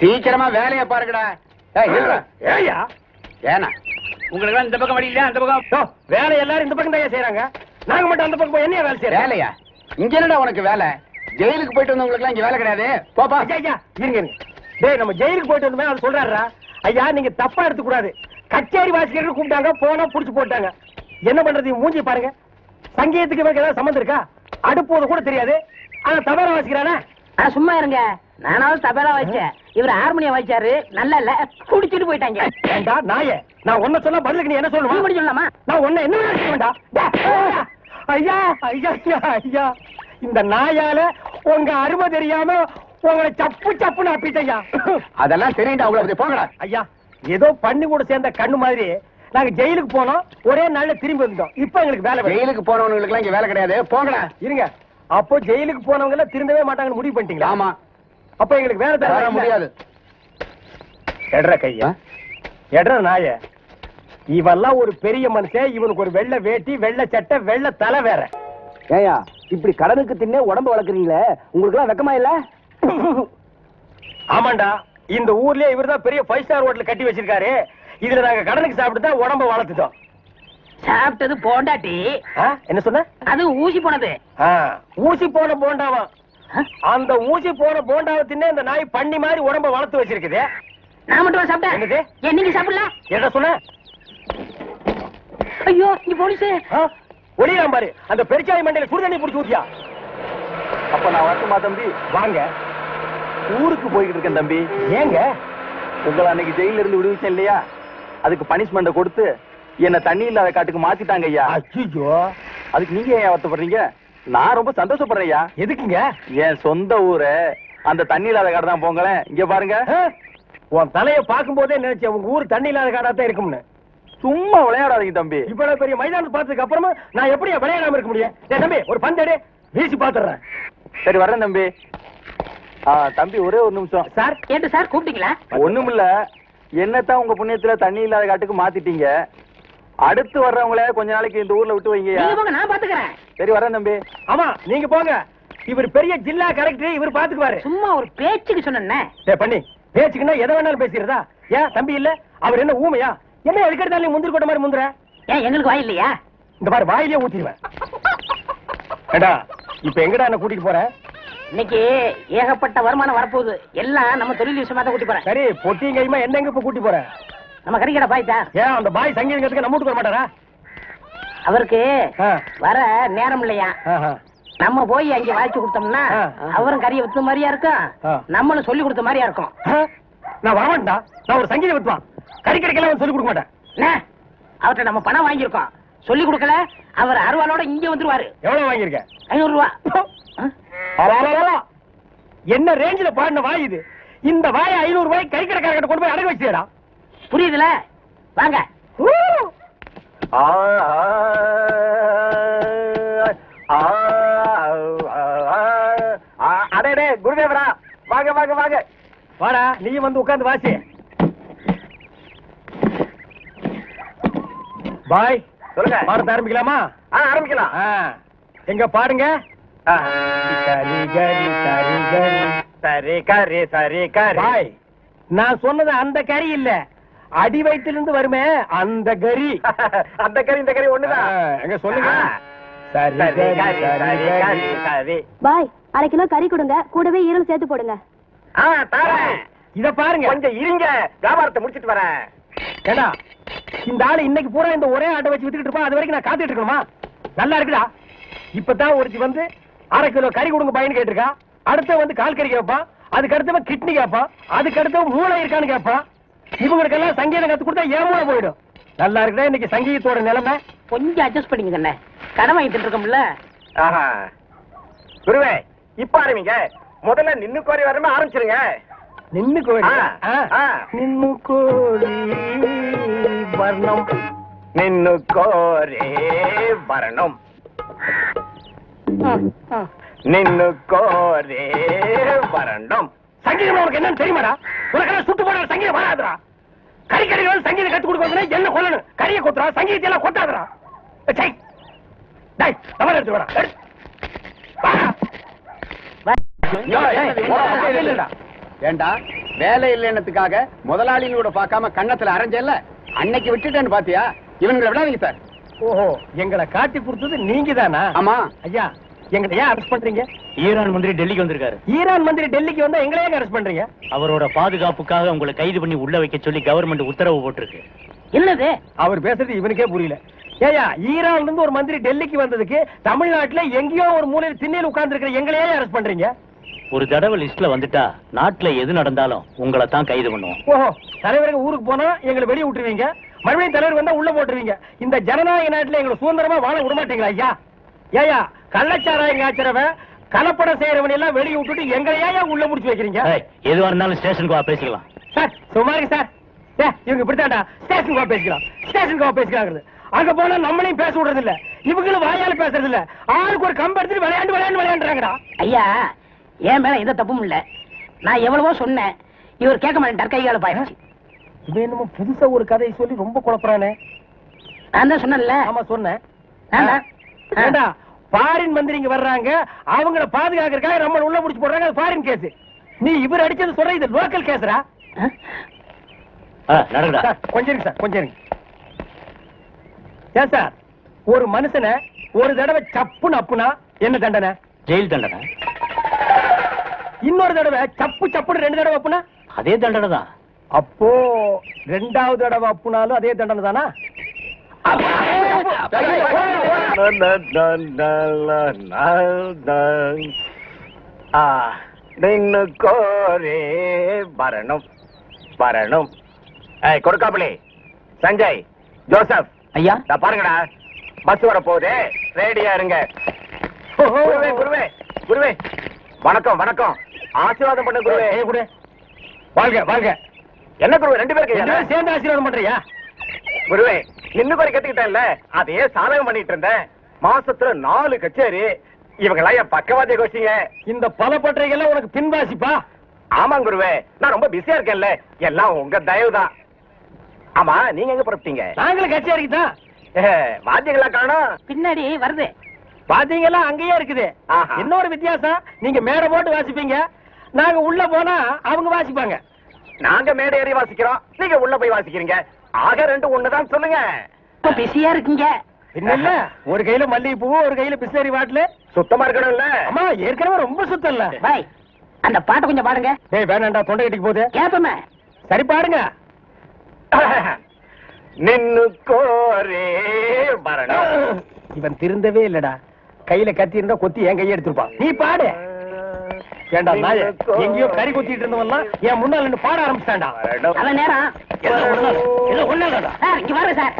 சீக்கிரமா வேலையை பாருங்கடா. ஏய், ஏனா உங்களுக்கு இந்த பக்கம் வழி இல்ல அந்த பக்கம்? வேலை எல்லாரும் இந்த பக்கம் தான் செய்யறாங்க நாங்க மட்டும் அந்த பக்கம் போய் என்ன வேலை செய்யறோம் வேலையா? இங்க என்னடா உனக்கு வேலை? ஜெயிலுக்கு போயிட்டு வந்தவங்களுக்கு இங்க வேலை கிடையாது. போப்பா ஐயா ஐயா இருங்க டேய் நம்ம ஜெயிலுக்கு போயிட்டு வந்தோமே அவர் சொல்றாருடா. ஐயா நீங்க தப்பா எடுத்துக்க கூடாது கச்சேரி வாசிக்கிறதுக்கு கூப்பிட்டாங்க போனா புடிச்சு போட்டாங்க. என்ன பண்றது? மூஞ்சி பாருங்க. சங்கீதத்துக்கு இவருக்கு ஏதாவது சம்மந்தம் இருக்கா? அடுப்போது கூட தெரியாது. ஆனா தவற வாசிக்கிறானே? ஆ, சும்மா இருங்க. நானாவது தபேலா வாய்ச்சேன். இவர் ஹார்மோனியம் வாய்ச்சாரு. நல்லா இல்ல குடிச்சிட்டு போயிட்டாங்க. ஏண்டா நாயே? நான் ஒன்ன சொன்னா பதிலுக்கு நீ என்ன நீ மட்டும் சொல்லலாமா நான் உன்னை என்ன வேணா செய்ய வேண்டாம். டா, ஐயா ஐயா ஐயா ஐயா. இந்த நாயால உங்க அருமை தெரியாம உங்களை சப்பு சப்புன்னு அப்பிட்டையா அதெல்லாம் தெரியும்டா அவ்வளவு போங்கடா. ஐயா ஏதோ பண்ணி கூட சேர்ந்த கண்ணு மாதிரி. நாங்க ஜெயிலுக்கு போனோம். ஒரே நாள்ல திரும்பி வந்தோம் இப்ப எங்களுக்கு வேலை வேணும். ஜெயிலுக்கு போனவங்களுக்கு இங்க வேலை கிடையாது. போங்கடா. இருங்க. அப்போ ஜெயிலுக்கு போனவங்க எல்லாம் திருந்தவே மாட்டாங்கன்னு முடிவு பண்ணிட்டீங்களா? ஆமா. அப்ப எங்களுக்கு வேலை தர வர முடியாது. எட்ற கையா. எட்ற நாய. இவெல்லாம் ஒரு பெரிய மனுஷன் இவனுக்கு ஒரு வெள்ளை வேட்டி வெள்ளை சட்டை வெள்ளை தலை வேற. ஏயா இப்படி கடனுக்கு தின்னே உடம்ப வளர்க்குறீங்களே உங்களுக்கு எல்லாம் வெக்கமா இல்ல? ஆமாண்டா இந்த ஊர்லயே இவர்தான் பெரிய ஃபைவ் ஸ்டார் ஹோட்டல் கட்டி வச்சிருக்காரு. இதுல நாங்க கடனுக்கு சாப்பிட்டு தான் உடம்ப வளர்த்துட்டோம். சாப்பிட்டது போண்டாட்டி. ஆ, என்ன சொன்ன? அது ஊசி போனது. ஊசி போன போண்டாவா? ஆ? அந்த ஊசி போன போண்டாவை தின்னே இந்த நாய் பண்ணி மாதிரி உடம்ப வளர்த்து வச்சிருக்குது. நான் மட்டும் சாப்பிட்டேன்? நீங்க சாப்பிடல? என்ன சொன்ன? ஐயோ இங்க போலீஸ்? ஒளியாம் பாரு. அந்த பெருச்சாய் மண்டையில சுடுதண்ணி புடிச்சு ஊத்தியா? அப்ப நான் வரட்டுமா தம்பி? வாங்க. ஊருக்கு போய்கிட்டு இருக்கேன் தம்பி. ஏங்க? உங்களை அன்னைக்கு ஜெயில இருந்து விடுவிச்சேன் இல்லையா? அதுக்கு பனிஷ்மெண்ட கொடுத்து என்ன தண்ணி இல்லாத காட்டுக்கு மாத்திட்டாங்க ஐயா. அச்சுஜோ அதுக்கு நீங்க ஏன் வருத்தப்படுறீங்க நான் ரொம்ப சந்தோஷப்படுறேன் ஐயா எதுக்குங்க? என் சொந்த ஊரு அந்த தண்ணி இல்லாத காடு தான் போங்களேன். இங்க பாருங்க? உன் தலைய பார்க்கும்போதே நினைச்சேன் உங்க ஊர் தண்ணி இல்லாத காடா தான் இருக்கும்னு. சும்மா விளையாடாதீங்க தம்பி. இவ்வளவு பெரிய மைதானத்தை பார்த்ததுக்கு அப்புறமா நான் எப்படி விளையாடாம இருக்க முடியும்? டேய் தம்பி ஒரு பந்தடி வீசி பாத்துறேன் சரி வர்றேன் தம்பி. ஆ தம்பி ஒரே ஒரு நிமிஷம். சார்? கேட்டு சார் கூப்பிட்டீங்களா? ஒண்ணுமில்ல. என்னத்தான் உங்க புண்ணியத்துல தண்ணி இல்லாத காட்டுக்கு மாத்திட்டீங்க? அடுத்து வர்றவங்கள கொஞ்ச நாளைக்கு இந்த ஊர்ல விட்டு வைங்கய்யா நீங்க போங்க நான் பாத்துக்கிறேன். சரி வரேன் தம்பி. ஆமா நீங்க போங்க. இவர் பெரிய ஜில்லா கலெக்டர் இவர் பாத்துக்குவாரு. சும்மா ஒரு பேச்சுக்கு சொன்னேன்னே. டேய் பண்ணி. பேச்சுக்குன்னா எதை வேணாலும் பேசிடுறதா? ஏன் தம்பி இல்ல? அவர் என்ன ஊமையா? என்ன எதுக்கெடுத்தாலும் நீ முந்திரி கொட்ட மாதிரி முந்துற ஏன் எங்களுக்கு வாய் இல்லையா? இந்த மாதிரி வாயிலே ஊத்திடுவேன். ஏடா இப்ப எங்கடா என்ன கூட்டிட்டு போற? இன்னைக்கு ஏகப்பட்ட வருமானம் வரப்போகுது. எல்லாம் நம்ம தொழில் விஷயமா தான் கூட்டி போறேன். சரி பொட்டியும் கையுமா என்ன எங்க இப்ப கூட்டி போற? நம்ம கறிக்கடை பாய்த்தா ஏன் அந்த பாய் சங்கீதத்துக்கு நம்ம வீட்டுக்கு வர மாட்டாரா? அவருக்கு. வர நேரம் இல்லையா. நம்ம போய் அங்க வாய்ச்சி கொடுத்தோம்னா. அவரும் கறியை வித்த மாதிரியா இருக்கும். நம்மளும் சொல்லி கொடுத்த மாதிரியா இருக்கும்? நான் வரமாட்டா நான் ஒரு சங்கீத வித்துவான் கறிக்கடைக்கெல்லாம் சொல்லி கொடுக்க மாட்டேன். அவர்கிட்ட நம்ம பணம் வாங்கியிருக்கோம். சொல்லி கொடுக்கல. அவர் அருவாளோட இங்க வந்துருவாரு. எவ்வளவு வாங்கியிருக்க? ஐநூறு ரூபா. என்ன ரேஞ்சில பாடின வாய் இது? இந்த வாயை ஐநூறு ரூபாய் கறிக்கடைக்காரர்கிட்ட கொண்டு போய் அடகு வச்சுடா புரியுதுல வாங்க அடே குருதேவரா வாங்க வாங்க வாங்க வாடா நீ வந்து உட்கார்ந்து வாசி பாய் சொல்லுங்க பாடத்தை ஆரம்பிக்கலாமா ஆரம்பிக்கலாம் எங்க பாடுங்க சரி கரி சரி கரி சரி நான் சொன்னது அந்த கறி இல்ல அடி வயிற்றிலிருந்து வருமே அந்த கறி. அந்த கறி இந்த கறி ஒண்ணுதான். எங்க சொல்லுங்க. பாய் அரை கிலோ கறி கொடுங்க. கூடவே ஈரல் சேர்த்து போடுங்க. இத பாருங்க. கொஞ்சம் இருங்க. வியாபாரத்தை முடிச்சிட்டு வரேன். ஏடா இந்த ஆளு இன்னைக்கு பூரா இந்த ஒரே ஆட்டை வச்சு வித்துக்கிட்டு இருப்பான் அது வரைக்கும் நான் காத்துட்டு இருக்கணுமா? நல்லா இருக்குடா. இப்பதான் ஒருத்தி வந்து அரை கிலோ கறி கொடுங்க பையன் கேட்டிருக்கா. அடுத்த வந்து கால் கறி கேட்பான் அதுக்கு அடுத்தவன் கிட்னி கேட்பான் அதுக்கு அடுத்தவன் மூளை இருக்கான்னு கேட்பான் இவங்களுக்கெல்லாம் சங்கீதம் கத்து கொடுத்தா ஏமாற போயிடும்? நல்லா இருக்குடா இன்னைக்கு சங்கீதத்தோட நிலைமை. கொஞ்சம் அட்ஜஸ்ட் பண்ணிக்கங்க அண்ணே கடன் வாங்கிட்டு இருக்கோம்ல. ஆஹா. குருவே இப்ப ஆரம்பிங்க. முதல்ல நின்னு கோரி வரமே ஆரம்பிச்சிருங்க. நின்னு. ஆ. நின்னு கோழி வர்ணம். நின்னு கோரே வரணும். நின்னு கோரே வரணும். சங்கீதம் உனக்கு என்னன்னு தெரியுமாடா? உனக்கெல்லாம் சுட்டு போட சங்கீதம் வராதுடா. கறி கடைகள் சங்கீதம் கத்து கொடுக்கணும் என்ன கொல்லணும்? கறியை கொத்துறா சங்கீதத்தை எல்லாம் கொத்தாதுடா சை டேய். தவறு எடுத்து வரா ஏண்டா? வேலை இல்லைன்னதுக்காக முதலாளிகளோட பார்க்காம கண்ணத்துல அரைஞ்சல்ல? அன்னைக்கு விட்டுட்டேன்னு பாத்தியா? இவனுங்களை விடாதீங்க சார். ஓஹோ எங்களை காட்டி கொடுத்தது நீங்க தானா ஆமா. ஐயா எங்களை ஏன் அரெஸ்ட் பண்றீங்க? ஈரான் மந்திரி டெல்லிக்கு வந்திருக்காரு. ஈரான் மந்திரி டெல்லிக்கு வந்தா எங்களை ஏன் அரெஸ்ட் பண்றீங்க? அவரோட பாதுகாப்புக்காக உங்களை கைது பண்ணி உள்ள வைக்க சொல்லி கவர்மெண்ட் உத்தரவு போட்டிருக்கு. என்னது? அவர் பேசுறது இவனுக்கே புரியல. ஏயா ஈரான்ல இருந்து ஒரு மந்திரி டெல்லிக்கு வந்ததுக்கு தமிழ்நாட்டுல எங்கேயோ ஒரு மூலையில் திண்ணையில் உட்கார்ந்து இருக்கிற எங்களையே அரெஸ்ட் பண்றீங்க? ஒரு தடவை லிஸ்ட்ல வந்துட்டா நாட்டுல எது நடந்தாலும் உங்களை தான் கைது பண்ணுவோம். ஓஹோ தலைவருங்க ஊருக்கு போனா எங்களை வெளிய விட்டுருவீங்க. மறுபடியும் தலைவர் வந்தா உள்ள போட்டுருவீங்க. இந்த ஜனநாயக நாட்டுல எங்களை சுதந்திரமா வாழ விட மாட்டீங்களா ஐயா? ஏயா கள்ளச்சாராயம் காய்ச்சறவன் கலப்படம் செய்யறவன் எல்லாம் வெளிய விட்டுட்டு எங்களை ஏன் உள்ள முடிச்சு வைக்கிறீங்க? எதுவா இருந்தாலும் ஸ்டேஷனுக்கு வா பேசிக்கலாம். Sir சுமாருங்க sir. ஏ, இவங்க இப்படித்தாண்டா ஸ்டேஷனுக்கு வா பேசிக்கலாம். ஸ்டேஷனுக்கு வா பேசிக்கிறாங்க அங்க போனா நம்மளையும் பேச விடுறது இல்ல இவங்களும் வாயால பேசுறது இல்ல ஆளுக்கு ஒரு கம்பு எடுத்துட்டு விளையாண்டு விளையாண்டு விளையாண்டுறாங்கடா. ஐயா என் மேல எந்த தப்பும் இல்ல. நான் எவ்வளவோ சொன்னேன். இவர் கேட்க மாட்டேன் கைகால பாயிடுச்சு இவன் என்னமோ புதுசா ஒரு கதையை சொல்லி ரொம்ப குழப்பறானே. நான் தான் சொன்னேன்ல. ஆமா சொன்னேன். ஃபாரின் மந்திரிங்க வர்றாங்க. அவங்கள பாதுகாக்கிறதுக்காக நம்ம உள்ள முடிச்சு போடுறாங்க. அது ஃபாரின் கேஸ் நீ இவர் அடிச்சது சொல்ற இது லோக்கல் கேஸ்ரா கொஞ்சம் இருங்க சார் கொஞ்சம் இருங்க. ஏன் சார் ஒரு மனுஷனை ஒரு தடவை சப்புன்னு அப்புனா என்ன தண்டனை? ஜெயில் தண்டனை. இன்னொரு தடவை சப்பு சப்புன்னு ரெண்டு தடவை அப்புனா? அதே தண்டனை தான். அப்போ ரெண்டாவது தடவை அப்புனாலும் அதே தண்டனை தானா? நின்னு கோரே வரணும் வரணும். ஏய் கொடுக்காமலே சஞ்சய் ஜோசப். ஐயா? நான் பாருங்கடா. பஸ் வர போகுது. ரெடியா இருங்க. குருவே குருவே குருவே. வணக்கம் வணக்கம். ஆசீர்வாதம் பண்ண குருவே. ஏய், கொடு. வாழ்க வாழ்க. என்ன குருவே? ரெண்டு பேருக்கு சேர்ந்து ஆசீர்வாதம் பண்றியா? குருவே நின்னு குறை கத்துக்கிட்டேன்ல. அதையே சாதகம் பண்ணிட்டு இருந்தேன். மாசத்துல நாலு கச்சேரி. இவங்கெல்லாம் என் பக்கவாதிய கோஷிங்க இந்த பல பற்றைகள்லாம் உனக்கு பின்வாசிப்பா? ஆமாங்க குருவே. நான் ரொம்ப பிஸியா இருக்கேன்ல. எல்லாம் உங்க தயவு தான். ஆமா நீங்க எங்க புறப்பட்டீங்க? நாங்களும் கச்சேரிக்கு தான். வாத்தியங்களா காணோம். பின்னாடி வருது. பாத்தீங்களா அங்கேயே இருக்குது. ஆஹா. இன்னொரு வித்தியாசம் நீங்க மேடை போட்டு வாசிப்பீங்க. நாங்க உள்ள போனா அவங்க வாசிப்பாங்க. நாங்க மேடை ஏறி வாசிக்கிறோம். நீங்க உள்ள போய் வாசிக்கிறீங்க. ஆக ரெண்டு ஒண்ணுதான் சொல்லுங்க. பிஸியா இருக்கீங்க? என்ன ஒரு கையில மல்லிகைப்பூ ஒரு கையில பிஸ்லரி பாட்டில். சுத்தமா இருக்கணும்ல. அம்மா ஏற்கனவே ரொம்ப சுத்தம் இல்ல. பாய் அந்த பாட்டை கொஞ்சம் பாடுங்க. டேய் வேணாண்டா தொண்டை கட்டிக்கு போகுது. கேப்பமே. சரி பாடுங்க. நின்னு கோரே இவன் திருந்தவே இல்லடா. கையில கத்தி இருந்தா கொத்தி என் கையை எடுத்திருப்பான். நீ பாடு. ஏண்டா நாயே? எங்கேயோ கறி கொத்திட்டு இருந்தவன்லாம் என் முன்னால பாட ஆரம்பிச்சிட்டான்டா. நல்ல நேரம் ஒண்ணு இல்ல, ஒண்ணு. சார் இங்க வாருங்க சார்.